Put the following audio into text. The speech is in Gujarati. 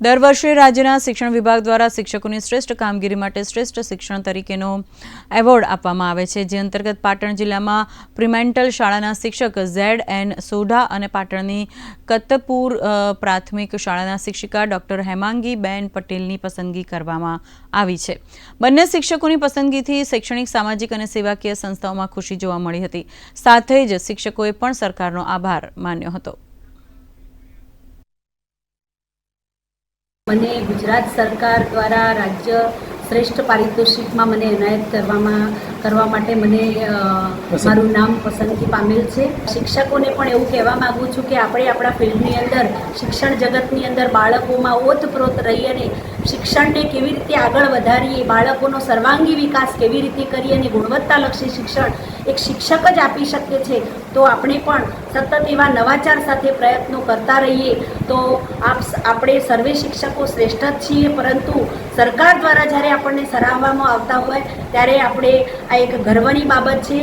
દર વર્ષે રાજ્યના શિક્ષણ વિભાગ દ્વારા શિક્ષકોની શ્રેષ્ઠ કામગીરી માટે શ્રેષ્ઠ શિક્ષણ તરીકેનો એવોર્ડ આપવામાં આવે છે, જે અંતર્ગત પાટણ જિલ્લામાં પ્રિમેન્ટલ શાળાના શિક્ષક ઝેડ એન સોઢા અને પાટણની કત્તપુર પ્રાથમિક શાળાના શિક્ષિકા ડોક્ટર હેમાંગી બેન પટેલની પસંદગી કરવામાં આવી છે. બંને શિક્ષકોની પસંદગીથી શૈક્ષણિક, સામાજિક અને સેવાકીય સંસ્થાઓમાં ખુશી જોવા મળી હતી. સાથે જ શિક્ષકોએ પણ સરકારનો આભાર માન્યો હતો. મને ગુજરાત સરકાર દ્વારા રાજ્ય શ્રેષ્ઠ પારિતોષિકમાં મને એનાયત કરવામાં કરવા માટે મને મારું નામ પસંદગી પામેલ છે. શિક્ષકોને પણ એવું કહેવા માગું છું કે આપણે આપણા ફિલ્ડની અંદર શિક્ષણ જગતની અંદર બાળકોમાં ઓતપ્રોત રહી અને શિક્ષણને કેવી રીતે આગળ વધારીએ બાળકોનો સર્વાંગી વિકાસ કેવી રીતે કરીએ અને ગુણવત્તાલક્ષી શિક્ષણ એક શિક્ષક જ આપી શકે છે તો આપણે પણ સતત એવા નવાચાર સાથે પ્રયત્નો કરતા રહીએ. તો આપ આપણે સર્વે શિક્ષકો શ્રેષ્ઠ જ છીએ પરંતુ સરકાર દ્વારા જ્યારે આપણને સરાહવામાં આવતા હોય ત્યારે આપણે આ એક ગર્વની બાબત છે.